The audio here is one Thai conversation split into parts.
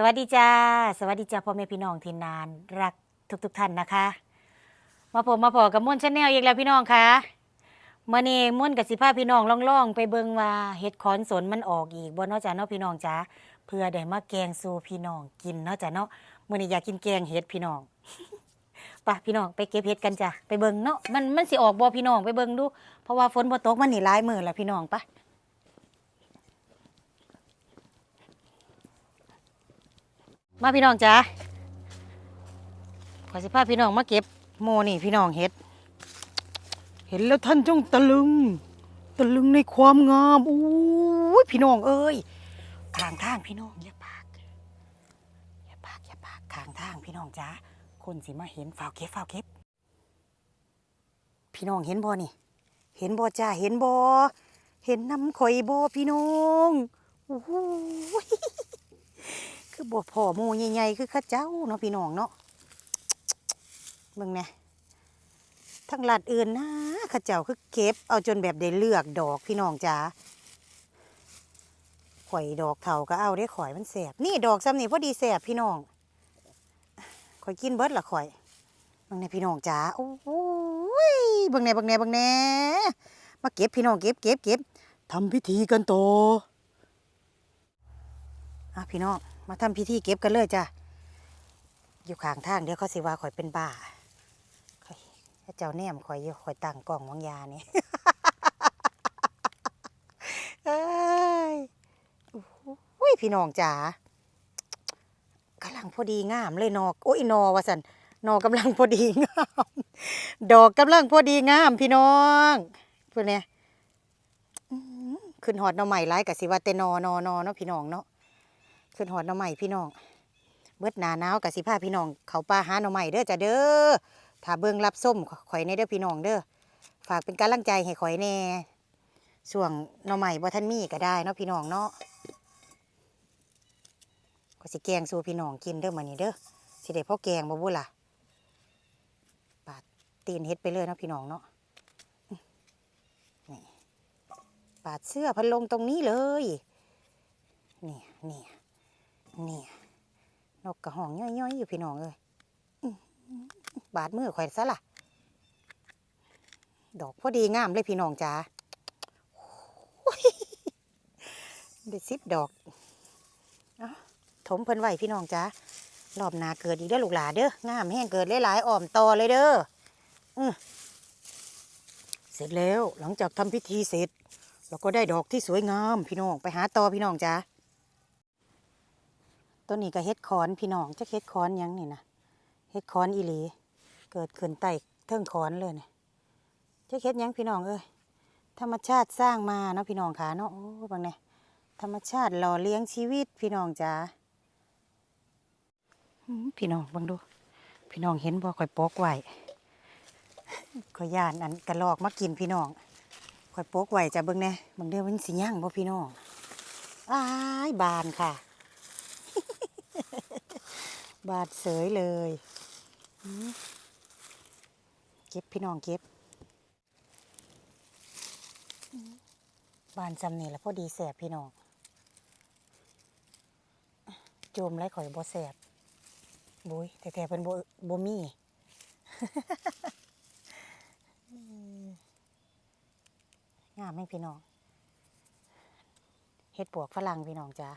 สวัสดีจ้า สวัสดีจ้าพ่อแม่พี่น้องที่นาน รักทุกๆทท่านนะคะ มาผมมาพอกับม่วนชาแนลอีกแล้วพี่น้องคะมื่อนี้ม่วนกับสิพาพี่น้องล่องๆ ไปเบิงว่าเห็ดขอนสนมันออกอีกบ่เนาะจ้าเนาะพี่น้องจ้าเพื่อได้มาแกงสู่พี่น้องกินเนาะจ้าเนาะมื่อนี้อยากกินแกงเห็ดพี่น้องไปพี่น้องไปเก็บเห็ดกันจ้ะไปเบิงเนาะมันมันสิออกบ่พี่น้องไปเบิงดู เพราะว่าฝนบ่ตกมันนี่หลายมื้อแล้วพี่น้องปะ มาพี่น้องจ้าขอสิพาพี่น้องมาเก็บโมนี่พี่น้องเห็ด เห็นแล้วท่านจงตะลึง ตะลึงในความงามอู้พี่น้องเอ้ยข้างทางพี่น้องอย่าปากอย่าปากอย่าปากข้างทางพี่น้องจ้าคนสิมาเห็นฝ้าวเก็บฝ้าวเก็บ พี่น้องเห็นบ่นี่ เห็นบ่จ้าเห็นบ่เห็นน้ำข่อยบ่พี่น้องโอ้ คือบ่พ่อหมูใหญ่ๆคือข้าเจ้าเนาะพี่น้องเนาะเบิ่งแหน่ยทั้งหลัดอื่นนะข้าเจ้าคือเก็บ เอาจนแบบได้เลือกดอกพี่น้องจ๋าข่อยดอกเถาก็เอาได้ข่อยมันแสบนี่ดอกซ้ำนี่พอดีแสบพี่น้องข่อยกินเบิดละข่อยเบิ่งแหน่พี่น้องจ๋าโอ้ยเบิ่งแหน่เบิ่งแหน่เบิ่งแหน่มาเก็บพี่น้องเก็บเก็บเก็บทำพิธีกันโตออะพี่น้อง มาทำพิธีเก็บกันเลยจ้ะ อยู่ข้างทางเดี๋ยวเขาสิว่าข่อยเป็นบ้าเจ้าแนมข่อยอยู่ข่อยตั้งกล่องวางยานี่เอ้ยโอ้ยพี่น้องจ๋ากำลังพอดีงามเลยนอกโอ้ยนอว่าสันนอกำลังพอดีงาม ดอกกำลังพอดีงาม พี่น้องเพื่อนเนี่ยขึ้นหอดนอใหม่ไร้กับสิว่าแต่นอนอนอเนาะพี่น้องเนาะ ขึ้นหอดหน่อใหม่พี่น้อง เบิดหนาหนาวกับสิพาพี่น้อง เขาป่าหาหน่อใหม่เด้อจ้ะเด้อถ้าเบิ่งรับส้มข่อยในเด้อพี่น้องเด้อฝากเป็นกำลังใจให้ข่อยแน่ช่วงหน่อใหม่บ่ทันมีก็ได้เนาะพี่น้องเนาะก็สิแกงสู่พี่น้องกินเด้อมื้อนี้เด้อสิได้พ่อแกงบ่บุล่ะปาดตีนเฮ็ดไปเลยเนาะพี่น้องเนาะนี่ปาดเสื้อพันลงตรงนี้เลย เนี่ยเนี่ย นี่นกกระห้องย่อยๆอยู่พี่น้องเอ้ยบาดมือข่อยซะล่ะ ดอกพอดีงามเลยพี่น้องจ๋าได้สิบดอกอถมเพิ่นไหวพี่น้องจ๋ารอบนาเกิดอีกเด้อลูกหลาเด้องามแห้งเกิดหลายๆอ้อมตอเลยเด้ออเสร็จแล้วหลังจากทำพิธีเสร็จเราก็ได้ดอกที่สวยงามพี่น้องไปหาตอพี่น้องจ้า ต้นนี้ก็เฮ็ดคอนพี่น้องจะเฮ็ดคอนยังนี่นะเฮ็ดคอนอีหลี เกิดขึ้นใต้เทิงคอนเลยเนี่ยจะเฮ็ดยังพี่น้องเอ้ยธรรมชาติสร้างมาเนาะพี่น้องขาเนาะโอ้บางเนี่ยธรรมชาติหล่อเลี้ยงชีวิตพี่น้องจ้าพี่น้องบังดู พี่น้องเห็นบ่ข่อยโปกไว้ข่อยย่านอันกระลอกมากินพี่น้องข่อยโป๊กไว้จะเบิ่งแน่เบิ่งเด้อมันสิย่างบ่พี่น้องอ้ายบานค่ะ บานเสยเลยเก็บพี่น้องเก็บบานจำนี่แหละพอดีแสบพี่น้องโจมไรข่อยบ่แสบบุ้ยแต่แต่เป็นบ่บ่มีงามไหมพี่น้องเฮ็ดปวกฝรั่งพี่น้องจ้า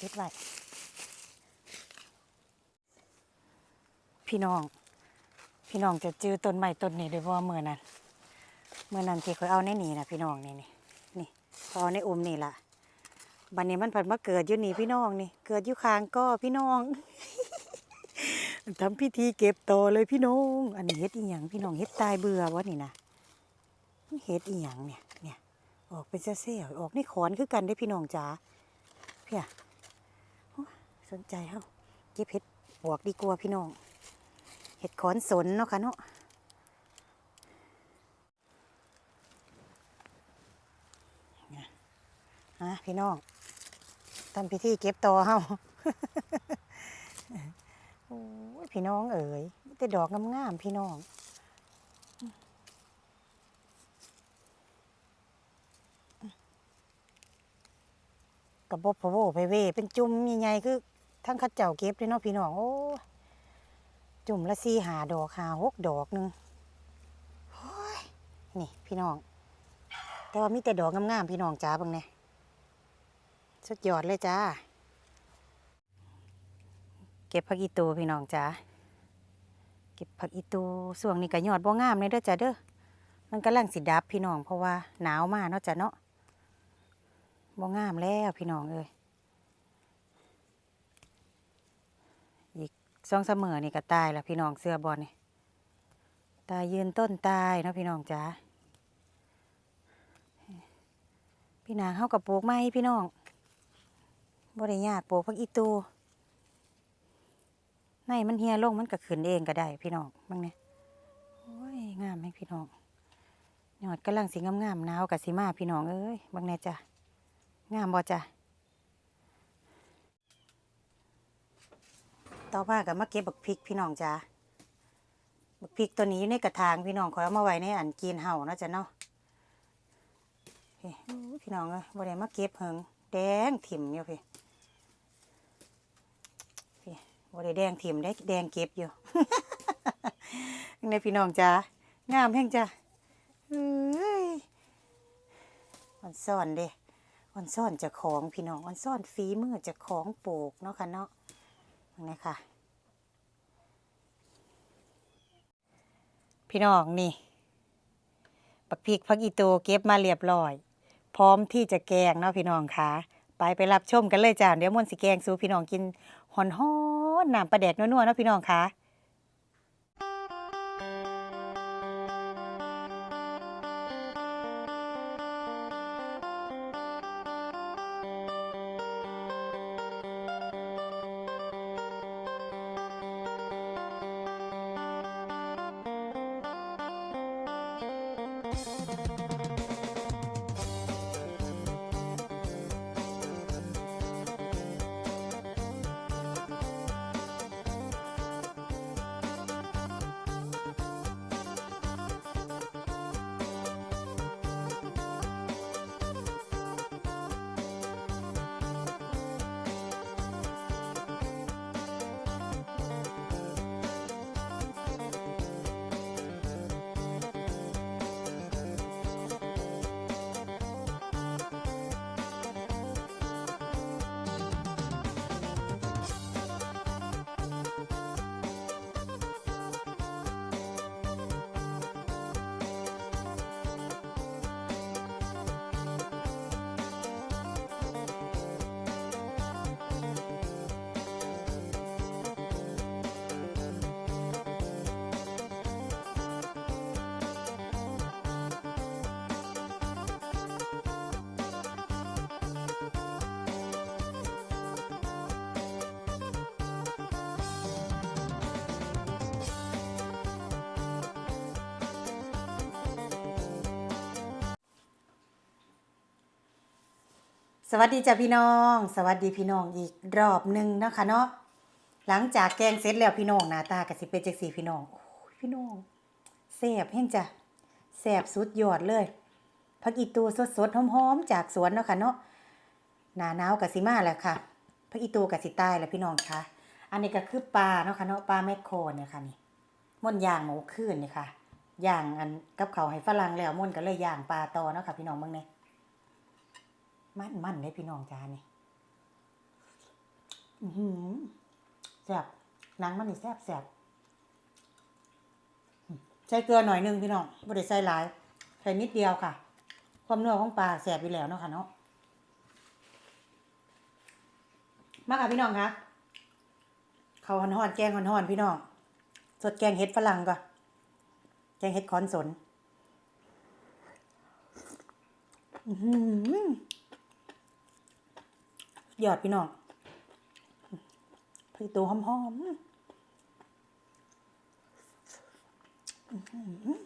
ติดไว้พี่น้อง พี่น้องจะจื้อต้นไม้ต้นนี้ด้บ่าเมื่อนั้นเมื่อนั้นที่เขาเอาในนี่นะพี่น้องนี่นี่นี่เขาเอในอุ้มนี่ล่ะบัดนี้มันผัดมาเกิดอยู่นี่พี่น้องนี่ เกิดอยู่ข้างก็พี่น้องทำพิธีเก็บต่อเลยพี่น้อง อันนี้เฮ็ดอีหยังพี่น้องเฮ็ดตายเบื่อวะนี่นะเฮ็ดอีหยังเนี่ยเนี่ยออกเป็นเซี่ยวออกในขอนคือกันได้พี่น้องจ๋าเพี่ยโอ้ย สนใจเฮาเก็บเฮ็ดปวกดีกว่าพี่น้องเฮ็ดขอนสนเนาะค่ะเนาะเนี่ยฮะพี่น้องทำพิธีเก็บต่อเฮาโอ้ยพี่น้องเอ๋ยแต่ดอกงามๆพี่น้องกับบพะโวไปเวเป็นจุ่มใหญ่ๆคือ ทั้งข้าเจ้าเก็บเลยเนาะพี่น้องโอ้จุ่มละสี่หาดอกหาหกดอกหนึ่งนี่พี่น้อง แต่ว่ามีแต่ดอกงามๆพี่น้องจ้าบังเนี่ยสุดยอดเลยจ้า เก็บผักอีตูพี่น้องจ้าเก็บผักอีตูส่วงนี้ก็ยอดบ่งามเลยเด้อจ้าเด้อมันกำลังสิดับพี่น้องเพราะว่าหนาวมากเนาะจ้ะเนาะบ่งามแล้วพี่น้องเอ้ยอีก สองเสมอนี่ก็ตายแล้วพี่น้องเสื้อบอลนี่ตายยืนต้นตายเนาะพี่น้องจ้าพี่นางเฮากับปลูกไม้พี่น้องบ่ได้ยากปลูกผักอีตูในมันเฮียลงมันก็ขึ้นเองก็ได้พี่น้องบางเนี่ยโอ้ยงามไหมพี่น้องยอดกำลังสีงามๆหนาวกับสีมาพี่น้องเอ้ยบางเนี่ยจ้ะงามบ่จ้ะ ต่อมากับมาเก็บบักพริกพี่น้องจ้ะบักพริกตัวนี้อยู่ในกระถางพี่น้องขอยเอามาไว้ในอันกินเห่านะจ้ะเนาะพี่น้องเอ้ยบ่ได้มาเก็บเหิงแดงถิ่มอยู่พี่บ่ได้แดงถิ่มได้แดงเก็บอยู่ในพี่น้องจ้างามแห้งจ้ะเอ้ยอ่อนซ่อนเด้อ่อนซ่อนจะของพี่น้องอ่อนซ่อนฝีมือจะของปลูกเนาะค่ะเนาะ นี่ค่ะ พี่น้องนี่ปักพริกพักอีโตเก็บมาเรียบร้อย พร้อมที่จะแกงเนาะพี่น้องค่ะไปไปรับชมกันเลยจ้าเดี๋ยวมนสิแกงสูพี่น้องกินหอนหอนน้ำปลาแดกนัวๆเนาะพี่น้องค่ะ สวัสดีจ้ะพี่น้อง สวัสดีพี่น้องอีกรอบหนึ่งนะคะเนาะหลังจากแกงเสร็จแล้วพี่น้องหน้าตากับสิเป็นจังสีพี่น้องโอ้พี่น้องแซ่บแห้งจ้ะแซ่บสุดยอดเลยผักอีตูสดๆหอมๆจากสวนเนาะค่ะเนาะหนาหนาวกับสิมาแล้วค่ะผักอีตูกับสิใต้แล้วพี่น้องคะอันนี้ก็คือปลาเนาะค่ะเนาะปลาแมคโครเนี่ยค่ะนี่ม่นย่างหมูขึ้นเนี่ยค่ะย่างอันกับเขาให้ฝรั่งแล้วม่นก็เลยย่างปลาตอเนาะค่ะพี่น้องเบิ่งเนี่ย มันมันเลยพี่น้องจ้านี่หือแซบหนังมันนี่แซบแซบใส่เกลือหน่อยหนึงพี่น้องบ่ได้ใส่หลายใส่นิดเดียวค่ะ ความนัวของปลาแซบอยู่แล้วเนาะค่ะเนาะมาค่ะพี่น้องคะเขาวห่อนแกงห่อนพี่น้อง สดแกงเห็ดฝรั่งก่อนแกงเห็ดคอนสน อือหือ ยอดพี่น้องพี่ตัวหอมๆอื้อหือ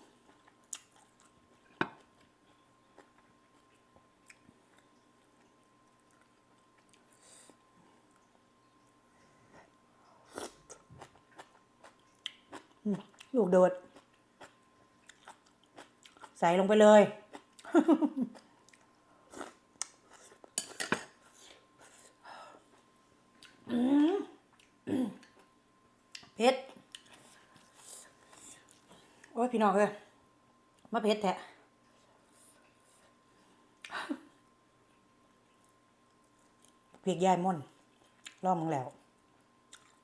มลูกโดด ใส่ลงไปเลย อืมเผ็ด โอ้ย พี่น้องเอ้ยมาเผ็ดแท้พริกยายม่อนรอบมึงแล้ว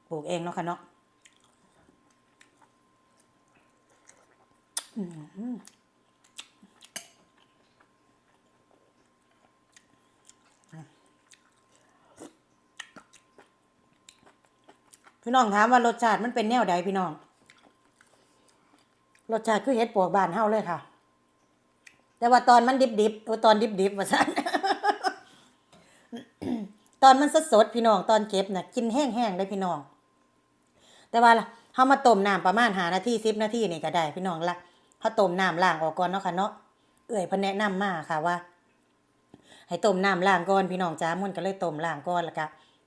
ปลูกเองเนาะค่ะเนาะพี่น้องถามว่ารสชาติมันเป็นแนวใดพี่น้อง รสชาติคือเห็ดปวกบานเฮาเลยค่ะ แต่ว่าตอนมันดิบๆโอ้ตอนดิบๆว่าซั่นตอนมันสดๆพี่น้องตอนเก็บน่ะกินแห้งๆเลยพี่น้อง แต่ว่าเฮามาต้มน้ำประมาณ5นาที10นาทีนี่ก็ได้พี่น้องละเฮาต้มน้ำล้างออกก่อนเนาะค่ะเนาะเอื้อยพิ่นแนะนำมาค่ะว่า ให้ต้มน้ำล้างก่อนพี่น้องจ้ามันก็เลยต้มล้างก่อนแล้วก็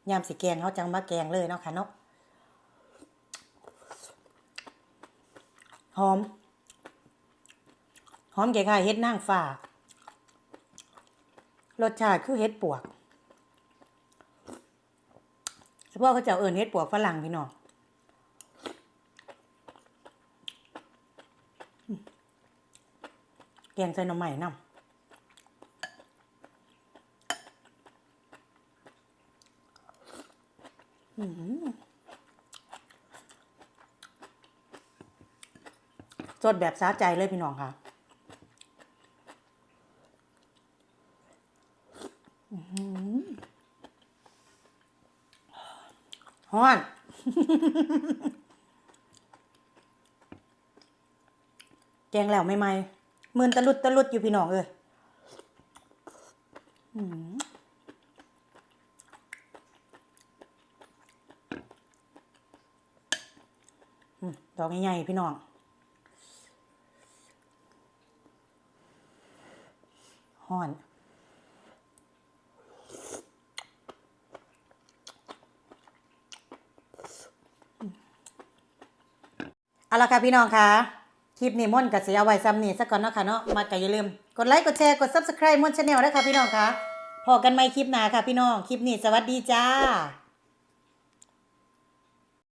ยามสิแกงเฮาจังมาแกงเลยเนาะค่ะเนาะ หอม หอมแก่ๆเฮ็ดนางฟ้ารสชาติคือเฮ็ดปวกเฉพาะเขาเจ้าเอิ้นเฮ็ดปวกฝรั่งพี่น้องแกงใส่หน่อไม้น้ำอืม สดแบบสาใจเลยพี่น้องค่ะฮ้อนแกงแล้วไม่ไมๆมือนตะลุดตะลุดอยู่พี่น้องเอ้ยดอกใหญ่ๆพี่น้อง ฮอน เอาละค่ะพี่น้องค่ะ คลิปนี้ม่นกับเสีเอาไว้ซ้ำนี่สักก่อนเนาะค่ะเนาะ มาก็อย่าลืม กดไลค์ กดแชร์ กด subscribe ม่นชาแนลด้ค่ะพี่น้องค่ะ พอกันใหม่คลิปหน้าค่ะพี่น้อง คลิปนี้สวัสดีจ้า